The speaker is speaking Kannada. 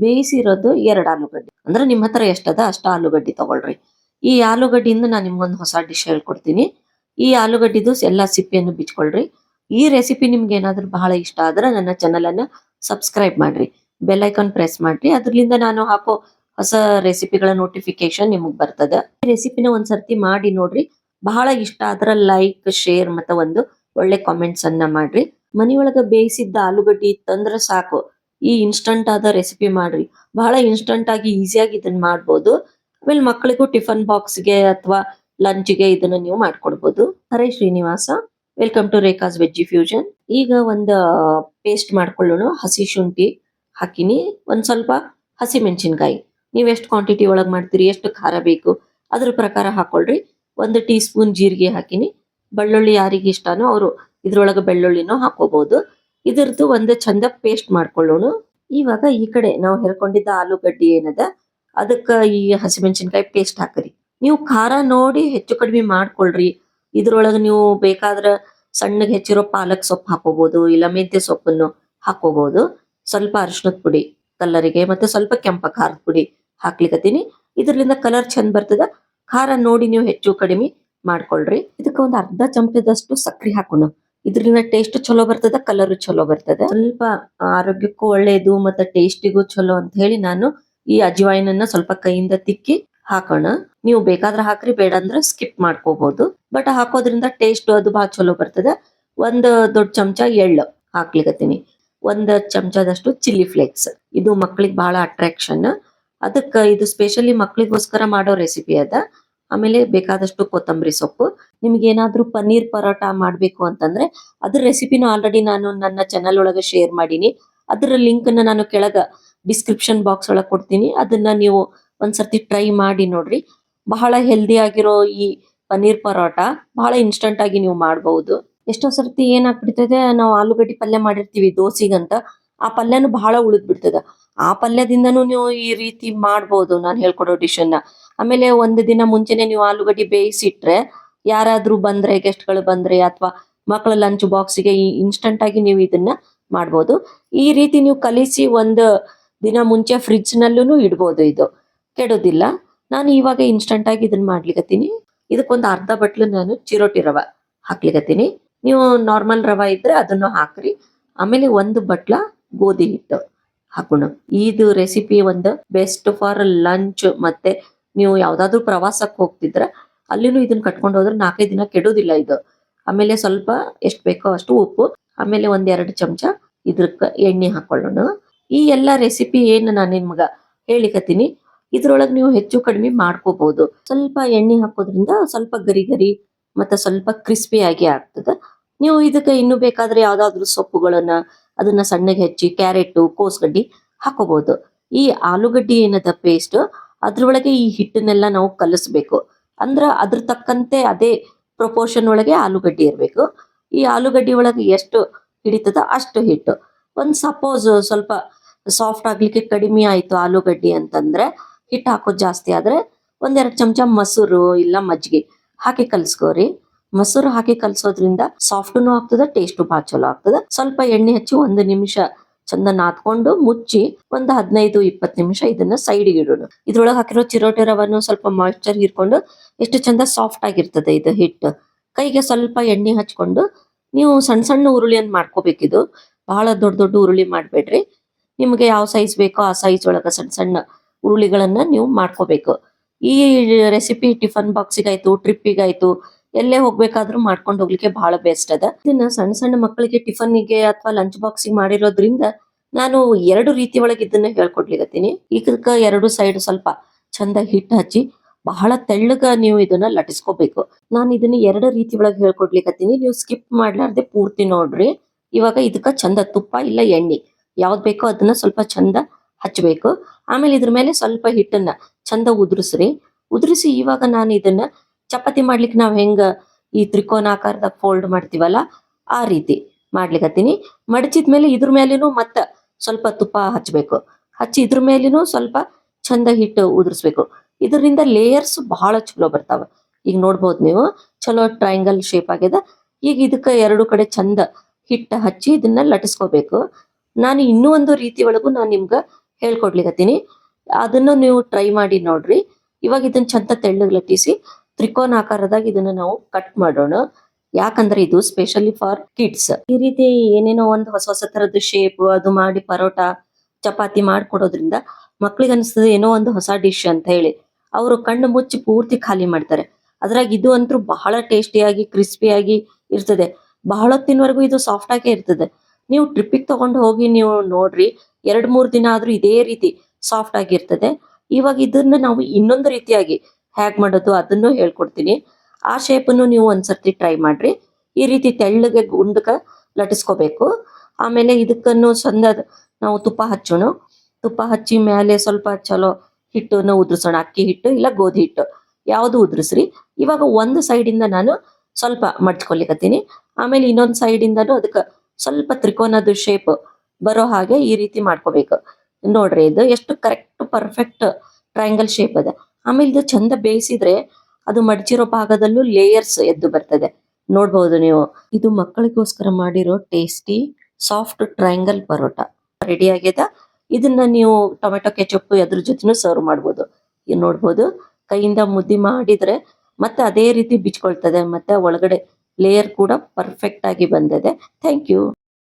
ಬೇಯಿಸಿರೋದು ಎರಡು ಆಲೂಗಡ್ಡೆ. ಅಂದ್ರೆ ನಿಮ್ಮ ಹತ್ರ ಎಷ್ಟದ ಅಷ್ಟು ಆಲೂಗಡ್ಡೆ ತಗೊಳ್ರಿ. ಈ ಆಲೂಗಡ್ಡೆಯಿಂದ ನಾನು ನಿಮ್ಗೊಂದು ಹೊಸ ಡಿಶ್ ಹೇಳ್ಕೊಡ್ತೀನಿ. ಈ ಆಲೂಗಡ್ಡೆದು ಎಲ್ಲಾ ಸಿಪ್ಪೆಯನ್ನು ಬಿಚ್ಕೊಳ್ರಿ. ಈ ರೆಸಿಪಿ ನಿಮ್ಗೆ ಏನಾದರೂ ಬಹಳ ಇಷ್ಟ ಆದ್ರೆ ನನ್ನ ಚಾನಲ್ ಅನ್ನ ಸಬ್ಸ್ಕ್ರೈಬ್ ಮಾಡ್ರಿ. ಬೆಲ್ ಐಕಾನ್ ಪ್ರೆಸ್ ಮಾಡ್ರಿ. ಅದ್ರಲಿಂದ ನಾನು ಹಾಕೋ ಹೊಸ ರೆಸಿಪಿಗಳ ನೋಟಿಫಿಕೇಶನ್ ನಿಮಗ್ ಬರ್ತದ. ಈ ರೆಸಿಪಿನ ಒಂದ್ಸರ್ತಿ ಮಾಡಿ ನೋಡ್ರಿ. ಬಹಳ ಇಷ್ಟ ಆದ್ರೆ ಲೈಕ್ ಶೇರ್ ಮತ್ತೆ ಒಂದು ಒಳ್ಳೆ ಕಾಮೆಂಟ್ಸ್ ಅನ್ನ ಮಾಡ್ರಿ. ಮನೆಯೊಳಗ ಬೇಯಿಸಿದ್ದ ಆಲೂಗಡ್ಡಿ ಇತ್ತಂದ್ರ ಸಾಕು. ಈ ಇನ್ಸ್ಟಂಟ್ ಆದ ರೆಸಿಪಿ ಮಾಡ್ರಿ. ಬಹಳ ಇನ್ಸ್ಟಂಟ್ ಆಗಿ ಈಸಿಯಾಗಿ ಇದನ್ನ ಮಾಡ್ಬೋದು. ಆಮೇಲೆ ಮಕ್ಕಳಿಗೂ ಟಿಫನ್ ಬಾಕ್ಸ್ಗೆ ಅಥವಾ ಲಂಚ್ಗೆ ಇದನ್ನ ನೀವು ಮಾಡ್ಕೊಡ್ಬೋದು. Hare Srinivasa. Welcome to Rekha's veggie fusion ಈಗ ಒಂದು ಪೇಸ್ಟ್ ಮಾಡ್ಕೊಳ್ಳೋಣ. ಹಸಿ ಶುಂಠಿ ಹಾಕಿನಿ. ಒಂದ್ ಸ್ವಲ್ಪ ಹಸಿ ಮೆಣಸಿನ್ಕಾಯಿ. ನೀವು ಎಷ್ಟು ಕ್ವಾಂಟಿಟಿ ಒಳಗ್ ಮಾಡ್ತೀರಿ, ಎಷ್ಟು ಖಾರ ಬೇಕು, ಅದ್ರ ಪ್ರಕಾರ ಹಾಕೊಳ್ರಿ. ಒಂದು ಟೀ ಸ್ಪೂನ್ ಜೀರಿಗೆ ಹಾಕಿನಿ. ಬೆಳ್ಳುಳ್ಳಿ ಯಾರಿಗೆ ಇಷ್ಟನೋ ಅವರು ಇದ್ರೊಳಗೆ ಬೆಳ್ಳುಳ್ಳಿನೂ ಹಾಕೋಬಹುದು ಇದ್ರದ್ದು ಒಂದು ಚಂದ ಪೇಸ್ಟ್ ಮಾಡ್ಕೊಳ್ಳೋಣ. ಇವಾಗ ಈ ಕಡೆ ನಾವು ಹೆರ್ಕೊಂಡಿದ್ದ ಆಲೂಗಡ್ಡಿ ಏನದ? ಅದಕ್ಕ ಈ ಹಸಿಮೆಣಸಿನ್ಕಾಯಿ ಪೇಸ್ಟ್ ಹಾಕ್ರಿ. ನೀವು ಖಾರ ನೋಡಿ ಹೆಚ್ಚು ಕಡಿಮೆ ಮಾಡ್ಕೊಳ್ರಿ. ಇದ್ರೊಳಗೆ ನೀವು ಬೇಕಾದ್ರ ಸಣ್ಣಗೆ ಹೆಚ್ಚಿರೋ ಪಾಲಕ್ ಸೊಪ್ಪು ಹಾಕೋಬಹುದು ಇಲ್ಲ ಮೆಂತ್ಯ ಸೊಪ್ಪನ್ನು ಹಾಕೋಬಹುದು ಸ್ವಲ್ಪ ಅರಿಶಿನದ ಪುಡಿ, ಕಲ್ಲರಿಗೆ ಮತ್ತೆ ಸ್ವಲ್ಪ ಕೆಂಪ ಖಾರದ ಪುಡಿ ಹಾಕ್ಲಿಕ್ಕತ್ತೀನಿ ಇದ್ರಲಿಂದ ಕಲರ್ ಚಂದ ಬರ್ತದ. ಖಾರ ನೋಡಿ ನೀವು ಹೆಚ್ಚು ಕಡಿಮೆ ಮಾಡ್ಕೊಳ್ರಿ. ಇದಕ್ಕೆ ಒಂದು ಅರ್ಧ ಚಮಚದಷ್ಟು ಸಕ್ಕರೆ ಹಾಕೋಣ. ಇದ್ರಿಂದ ಟೇಸ್ಟ್ ಚಲೋ ಬರ್ತದ ಕಲರ್ ಚಲೋ ಬರ್ತದ. ಸ್ವಲ್ಪ ಆರೋಗ್ಯಕ್ಕೂ ಒಳ್ಳೇದು ಮತ್ತೆ ಟೇಸ್ಟಿಗೂ ಚಲೋ ಅಂತ ಹೇಳಿ ನಾನು ಈ ಅಜ್ವಾಯಿನನ್ನ ಸ್ವಲ್ಪ ಕೈಯಿಂದ ತಿಕ್ಕಿ ಹಾಕೋಣ. ನೀವು ಬೇಕಾದ್ರೆ ಹಾಕ್ರಿ, ಬೇಡ ಅಂದ್ರೆ ಸ್ಕಿಪ್ ಮಾಡ್ಕೋಬಹುದು ಬಟ್ ಹಾಕೋದ್ರಿಂದ ಟೇಸ್ಟ್ ಅದು ಬಹಳ ಚಲೋ ಬರ್ತದ. ಒಂದ್ ದೊಡ್ಡ ಚಮಚ ಎಳ್ಳು ಹಾಕ್ಲಿಕತ್ತೀನಿ. ಒಂದ್ ಚಮಚದಷ್ಟು ಚಿಲ್ಲಿ ಫ್ಲೇಕ್ಸ್ ಇದು ಮಕ್ಕಳಿಗೆ ಬಹಳ ಅಟ್ರಾಕ್ಷನ್ ಅದಕ್ಕ ಇದು ಸ್ಪೆಷಲಿ ಮಕ್ಕಳಿಗೋಸ್ಕರ ಮಾಡೋ ರೆಸಿಪಿ ಅದ. ಆಮೇಲೆ ಬೇಕಾದಷ್ಟು ಕೊತ್ತಂಬರಿ ಸೊಪ್ಪು. ನಿಮ್ಗೆ ಏನಾದ್ರೂ ಪನ್ನೀರ್ ಪರೋಟ ಮಾಡಬೇಕು ಅಂತಂದ್ರೆ ಅದ್ರ ರೆಸಿಪಿನೂ ಆಲ್ರೆಡಿ ನಾನು ನನ್ನ ಚಾನಲ್ ಒಳಗೆ ಶೇರ್ ಮಾಡೀನಿ. ಅದರ ಲಿಂಕ್ ಅನ್ನ ನಾನು ಕೆಳಗ ಡಿಸ್ಕ್ರಿಪ್ಷನ್ ಬಾಕ್ಸ್ ಒಳಗೆ ಕೊಡ್ತೀನಿ. ಅದನ್ನ ನೀವು ಒಂದ್ಸರ್ತಿ ಟ್ರೈ ಮಾಡಿ ನೋಡ್ರಿ. ಬಹಳ ಹೆಲ್ದಿ ಆಗಿರೋ ಈ ಪನ್ನೀರ್ ಪರೋಟ ಬಹಳ ಇನ್ಸ್ಟಂಟ್ ಆಗಿ ನೀವು ಮಾಡಬಹುದು ಎಷ್ಟೋ ಸರ್ತಿ ಏನಾಗ್ಬಿಡ್ತದೆ, ನಾವು ಆಲೂಗಡ್ಡೆ ಪಲ್ಯ ಮಾಡಿರ್ತೀವಿ ದೋಸಿಗಂತ, ಆ ಪಲ್ಯನು ಬಹಳ ಉಳಿದ್ ಬಿಡ್ತದ ಆ ಪಲ್ಯದಿಂದನೂ ನೀವು ಈ ರೀತಿ ಮಾಡ್ಬೋದು ನಾನು ಹೇಳ್ಕೊಡೋ ಡಿಶನ್ನ ಆಮೇಲೆ ಒಂದು ದಿನ ಮುಂಚೆನೆ ನೀವು ಆಲೂಗಡ್ಡೆ ಬೇಯಿಸಿಟ್ರೆ ಯಾರಾದ್ರೂ ಬಂದ್ರೆ ಗೆಸ್ಟ್ಗಳು ಬಂದ್ರೆ ಅಥವಾ ಮಕ್ಕಳ ಲಂಚ್ ಬಾಕ್ಸ್ಗೆ ಇನ್ಸ್ಟಂಟ್ ಆಗಿ ನೀವು ಇದನ್ನ ಮಾಡ್ಬೋದು. ಈ ರೀತಿ ನೀವು ಕಲಿಸಿ ಒಂದು ದಿನ ಮುಂಚೆ ಫ್ರಿಡ್ಜ್ ನಲ್ಲೂ ಇಡ್ಬೋದು ಇದು. ಕೆಡೋದಿಲ್ಲ. ನಾನು ಇವಾಗ ಇನ್ಸ್ಟಂಟ್ ಆಗಿ ಇದನ್ನ ಮಾಡ್ಲಿಕತ್ತೀನಿ. ಇದಕ್ಕೊಂದು ಅರ್ಧ ಬಟ್ಲು ನಾನು ಚಿರೋಟಿ ರವ ಹಾಕ್ಲಿಕತ್ತೀನಿ. ನೀವು ನಾರ್ಮಲ್ ರವ ಇದ್ರೆ ಅದನ್ನು ಹಾಕ್ರಿ. ಆಮೇಲೆ ಒಂದು ಬಟ್ಲ ಗೋಧಿ ಹಿಟ್ಟು ಹಾಕೋಣ. ಇದು ರೆಸಿಪಿ ಒಂದು ಬೆಸ್ಟ್ ಫಾರ್ ಲಂಚ್ ಮತ್ತೆ ನೀವು ಯಾವ್ದಾದ್ರು ಪ್ರವಾಸಕ್ಕೆ ಹೋಗ್ತಿದ್ರೆ ಅಲ್ಲಿನೂ ಇದನ್ನ ಕಟ್ಕೊಂಡು ಹೋದ್ರೆ ನಾಲ್ಕೈದು ದಿನ ಕೆಡೋದಿಲ್ಲ ಇದು. ಆಮೇಲೆ ಸ್ವಲ್ಪ ಎಷ್ಟು ಬೇಕೋ ಅಷ್ಟು ಉಪ್ಪು, ಆಮೇಲೆ ಒಂದ್ ಎರಡು ಚಮಚ ಇದ್ರಕ್ಕೆ ಎಣ್ಣೆ ಹಾಕೊಳ್ಳೋಣ. ಈ ಎಲ್ಲಾ ರೆಸಿಪಿ ಏನು ನಾನು ನಿಮ್ಗ ಹೇಳಿಕತ್ತೀನಿ, ಇದ್ರೊಳಗ್ ನೀವು ಹೆಚ್ಚು ಕಡಿಮೆ ಮಾಡ್ಕೋಬಹುದು ಸ್ವಲ್ಪ ಎಣ್ಣೆ ಹಾಕೋದ್ರಿಂದ ಸ್ವಲ್ಪ ಗರಿ ಗರಿ ಮತ್ತೆ ಸ್ವಲ್ಪ ಕ್ರಿಸ್ಪಿ ಆಗಿ ಆಗ್ತದ. ನೀವು ಇದಕ್ಕೆ ಇನ್ನು ಬೇಕಾದ್ರೆ ಯಾವ್ದಾದ್ರು ಸೊಪ್ಪುಗಳನ್ನ ಅದನ್ನ ಸಣ್ಣಗೆ ಹೆಚ್ಚಿ, ಕ್ಯಾರೆಟ್, ಕೋಸ್ಗಡ್ಡಿ ಹಾಕೋಬಹುದು ಈ ಆಲೂಗಡ್ಡಿ ಏನದ ಪೇಸ್ಟ್ ಅದ್ರೊಳಗೆ ಈ ಹಿಟ್ಟನ್ನೆಲ್ಲ ನಾವು ಕಲಿಸ್ಬೇಕು. ಅಂದ್ರ ಅದ್ರ ತಕ್ಕಂತೆ ಅದೇ ಪ್ರಪೋರ್ಷನ್ ಒಳಗೆ ಆಲೂಗಡ್ಡೆ ಇರಬೇಕು. ಈ ಆಲೂಗಡ್ಡಿ ಒಳಗೆ ಎಷ್ಟು ಹಿಡಿತದ ಅಷ್ಟು ಹಿಟ್ಟು. ಒಂದ್ ಸಪೋಸ್ ಸ್ವಲ್ಪ ಸಾಫ್ಟ್ ಆಗ್ಲಿಕ್ಕೆ ಕಡಿಮೆ ಆಯ್ತು ಆಲೂಗಡ್ಡಿ ಅಂತಂದ್ರೆ ಹಿಟ್ಟು ಹಾಕೋದು ಜಾಸ್ತಿ ಆದ್ರೆ ಒಂದೆರಡು ಚಮಚ ಮೊಸರು ಇಲ್ಲ ಮಜ್ಜಿಗೆ ಹಾಕಿ ಕಲ್ಸ್ಕೋರಿ. ಮೊಸರು ಹಾಕಿ ಕಲ್ಸೋದ್ರಿಂದ ಸಾಫ್ಟ್ನು ಆಗ್ತದ ಟೇಸ್ಟು ಭಾಳ ಚಲೋ ಆಗ್ತದ. ಸ್ವಲ್ಪ ಎಣ್ಣೆ ಹಚ್ಚಿ ಒಂದು ನಿಮಿಷ ಚಂದ ನಾದ್ಕೊಂಡು ಮುಚ್ಚಿ ಒಂದು ಹದಿನೈದು, ಇಪ್ಪತ್ತು ನಿಮಿಷ ಇದನ್ನ ಸೈಡ್ಗೆ ಇಡೋಣ ಇದ್ರೊಳಗೆ ಹಾಕಿರೋ ಚಿರೋಟೆ ರವನ್ನು ಸ್ವಲ್ಪ ಮಾಯಿಶ್ಚರ್ ಹಿಡ್ಕೊಂಡು ಎಷ್ಟು ಚಂದ ಸಾಫ್ಟ್ ಆಗಿರ್ತದೆ ಇದು ಹಿಟ್ಟು. ಕೈಗೆ ಸ್ವಲ್ಪ ಎಣ್ಣೆ ಹಚ್ಕೊಂಡು ನೀವು ಸಣ್ಣ ಸಣ್ಣ ಉರುಳಿಯನ್ನು ಮಾಡ್ಕೋಬೇಕಿದು. ಬಹಳ ದೊಡ್ಡ ದೊಡ್ಡ ಉರುಳಿ ಮಾಡಬೇಡ್ರಿ. ನಿಮಗೆ ಯಾವ ಸೈಜ್ ಬೇಕೋ ಆ ಸೈಜ್ ಒಳಗ ಸಣ್ಣ ಸಣ್ಣ ಉರುಳಿಗಳನ್ನ ನೀವು ಮಾಡ್ಕೋಬೇಕು. ಈ ರೆಸಿಪಿ ಟಿಫನ್ ಬಾಕ್ಸಿಗಾಯ್ತು ಟ್ರಿಪ್ಪಿಗಾಯ್ತು ಎಲ್ಲೇ ಹೋಗ್ಬೇಕಾದ್ರೂ ಮಾಡ್ಕೊಂಡು ಹೋಗ್ಲಿಕ್ಕೆ ಬಹಳ ಬೆಸ್ಟ್ ಅದ. ಇದನ್ನ ಸಣ್ಣ ಸಣ್ಣ ಮಕ್ಕಳಿಗೆ ಟಿಫನ್ನಿಗೆ ಅಥವಾ ಲಂಚ್ ಬಾಕ್ಸಿಗೆ ಮಾಡಿರೋದ್ರಿಂದ ನಾನು ಎರಡು ರೀತಿ ಒಳಗೆ ಇದನ್ನ ಹೇಳ್ಕೊಡ್ಲಿಕತ್ತೀನಿ. ಈಗ ಎರಡು ಸೈಡ್ ಸ್ವಲ್ಪ ಚಂದ ಹಿಟ್ಟು ಹಚ್ಚಿ ಬಹಳ ತೆಳ್ಳಗ ನೀವು ಇದನ್ನ ಲಟಿಸ್ಕೋಬೇಕು ನಾನು ಇದನ್ನ ಎರಡು ರೀತಿ ಒಳಗೆ ಹೇಳ್ಕೊಡ್ಲಿಕತ್ತೀನಿ. ನೀವು ಸ್ಕಿಪ್ ಮಾಡ್ಲಾರ್ದೆ ಪೂರ್ತಿ ನೋಡ್ರಿ. ಇವಾಗ ಇದಕ್ಕ ಚಂದ ತುಪ್ಪ ಇಲ್ಲ ಎಣ್ಣೆ. ಯಾವ್ದ್ ಬೇಕೋ ಅದನ್ನ ಸ್ವಲ್ಪ ಚಂದ ಹಚ್ಚಬೇಕು ಆಮೇಲೆ ಇದ್ರ ಮೇಲೆ ಸ್ವಲ್ಪ ಹಿಟ್ಟನ್ನ ಚಂದ ಉದುರಿಸ್ರಿ. ಉದುರಿಸಿ ಇವಾಗ ನಾನು ಇದನ್ನ ಚಪಾತಿ ಮಾಡ್ಲಿಕ್ಕೆ ನಾವು ಹೆಂಗ ಈ ತ್ರಿಕೋನಾಕಾರದಾಗ ಫೋಲ್ಡ್ ಮಾಡ್ತೀವಲ್ಲ, ಆ ರೀತಿ ಮಾಡ್ಲಿಕ್ಕತ್ತೀನಿ ಮಡಚಿದ ಮೇಲೆ ಇದ್ರ ಮೇಲೇನು ಮತ್ತ ಸ್ವಲ್ಪ ತುಪ್ಪ ಹಚ್ಚಬೇಕು ಹಚ್ಚಿ ಇದ್ರ ಮೇಲೇನು ಸ್ವಲ್ಪ ಚಂದ ಹಿಟ್ಟು ಉದುರಿಸ್ಬೇಕು. ಇದರಿಂದ ಲೇಯರ್ಸ್ ಬಹಳ ಚಲೋ ಬರ್ತಾವ. ಈಗ ನೋಡ್ಬೋದು ನೀವು, ಚಲೋ ಟ್ರಯಾಂಗಲ್ ಶೇಪ್ ಆಗ್ಯದ. ಈಗ ಇದಕ್ಕೆ ಎರಡು ಕಡೆ ಚಂದ ಹಿಟ್ಟ ಹಚ್ಚಿ ಇದನ್ನ ಲಟಿಸ್ಕೋಬೇಕು. ನಾನು ಇನ್ನೂ ಒಂದು ರೀತಿ ಒಳಗೂ ನಾನು ನಿಮ್ಗೆ ಹೇಳ್ಕೊಡ್ಲಿಕ್ಕತ್ತೀನಿ ಅದನ್ನು ನೀವು ಟ್ರೈ ಮಾಡಿ ನೋಡ್ರಿ. ಇವಾಗ ಇದನ್ನ ಚಂದ ತೆಳ್ಳಗೆ ಲಟ್ಟಿಸಿ ತ್ರಿಕೋನ ಆಕಾರದಾಗ ಇದನ್ನ ನಾವು ಕಟ್ ಮಾಡೋಣ. ಯಾಕಂದ್ರೆ ಇದು ಸ್ಪೆಷಲಿ ಫಾರ್ ಕಿಡ್ಸ್ ಈ ರೀತಿ ಏನೇನೋ ಒಂದು ಹೊಸ ಹೊಸ ತರದ ಶೇಪ್ ಅದು ಮಾಡಿ ಪರೋಟ, ಚಪಾತಿ ಮಾಡ್ಕೊಡೋದ್ರಿಂದ ಮಕ್ಳಿಗೆ ಅನಿಸ್ತದೆ ಏನೋ ಒಂದು ಹೊಸ ಡಿಶ್ ಅಂತ ಹೇಳಿ. ಅವರು ಕಣ್ಣು ಮುಚ್ಚಿ ಪೂರ್ತಿ ಖಾಲಿ ಮಾಡ್ತಾರೆ. ಅದ್ರಾಗ ಇದು ಅಂತೂ ಬಹಳ ಟೇಸ್ಟಿಯಾಗಿ ಕ್ರಿಸ್ಪಿಯಾಗಿ ಇರ್ತದೆ. ಬಹಳ ಹೊತ್ತಿನವರೆಗೂ ಇದು ಸಾಫ್ಟ್ ಆಗೇ ಇರ್ತದೆ. ನೀವು ಟ್ರಿಪ್ಪಿಗೆ ತಗೊಂಡು ಹೋಗಿ ನೀವು ನೋಡ್ರಿ, ಎರಡ್ ಮೂರ್ ದಿನ ಆದ್ರೂ ಇದೇ ರೀತಿ ಸಾಫ್ಟ್ ಆಗಿರ್ತದೆ. ಇವಾಗ ಇದನ್ನ ನಾವು ಇನ್ನೊಂದು ರೀತಿಯಾಗಿ ಹ್ಯಾಗ್ ಮಾಡೋದು ಅದನ್ನು ಹೇಳ್ಕೊಡ್ತೀನಿ. ಆ ಶೇಪನ್ನು ನೀವು ಒಂದ್ಸರ್ತಿ ಟ್ರೈ ಮಾಡ್ರಿ. ಈ ರೀತಿ ತೆಳ್ಳಗೆ ಗುಂಡಕ್ಕೆ ಲಟಿಸ್ಕೋಬೇಕು ಆಮೇಲೆ ಇದಕ್ಕನ್ನು ಸಂದ ನಾವು ತುಪ್ಪ ಹಚ್ಚೋಣ. ತುಪ್ಪ ಹಚ್ಚಿ ಮೇಲೆ ಸ್ವಲ್ಪ ಚಲೋ ಹಿಟ್ಟನ್ನು ಉದುರಿಸೋಣ. ಅಕ್ಕಿ ಹಿಟ್ಟು ಇಲ್ಲ ಗೋಧಿ ಹಿಟ್ಟು. ಯಾವುದು ಉದುರಿಸ್ರಿ. ಇವಾಗ ಒಂದು ಸೈಡಿಂದ ನಾನು ಸ್ವಲ್ಪ ಮಡ್ಚ್ಕೊಲಿಕತ್ತೀನಿ ಆಮೇಲೆ ಇನ್ನೊಂದು ಸೈಡಿಂದನೂ ಅದಕ್ಕೆ ಸ್ವಲ್ಪ ತ್ರಿಕೋನದ ಶೇಪ್ ಬರೋ ಹಾಗೆ ಈ ರೀತಿ ಮಾಡ್ಕೋಬೇಕು. ನೋಡ್ರಿ ಇದು ಎಷ್ಟು ಕರೆಕ್ಟ್ ಪರ್ಫೆಕ್ಟ್ ಟ್ರಯಾಂಗಲ್ ಶೇಪ್ ಅದ. ಆಮೇಲೆ ಇದು ಚಂದ ಬೇಯಿಸಿದ್ರೆ ಅದು ಮಡಚಿರೋ ಭಾಗದಲ್ಲೂ ಲೇಯರ್ಸ್ ಎದ್ದು ಬರ್ತದೆ. ನೋಡ್ಬೋದು ನೀವು. ಇದು ಮಕ್ಕಳಿಗೋಸ್ಕರ ಮಾಡಿರೋ tasty, soft triangle paratha. Ready ಆಗ್ಯದ. ಇದನ್ನ ನೀವು ಟೊಮೆಟೊ ಕೆಚಪ್ ಅದ್ರ ಜೊತೆನೂ ಸರ್ವ್ ಮಾಡ್ಬೋದು. ಇದು ನೋಡ್ಬೋದು. ಕೈಯಿಂದ ಮುದ್ದಿ ಮಾಡಿದ್ರೆ ಮತ್ತೆ ಅದೇ ರೀತಿ ಬಿಚ್ಕೊಳ್ತದೆ. ಮತ್ತೆ ಒಳಗಡೆ ಲೇಯರ್ ಕೂಡ ಪರ್ಫೆಕ್ಟ್ ಆಗಿ ಬಂದಿದೆ. Thank you.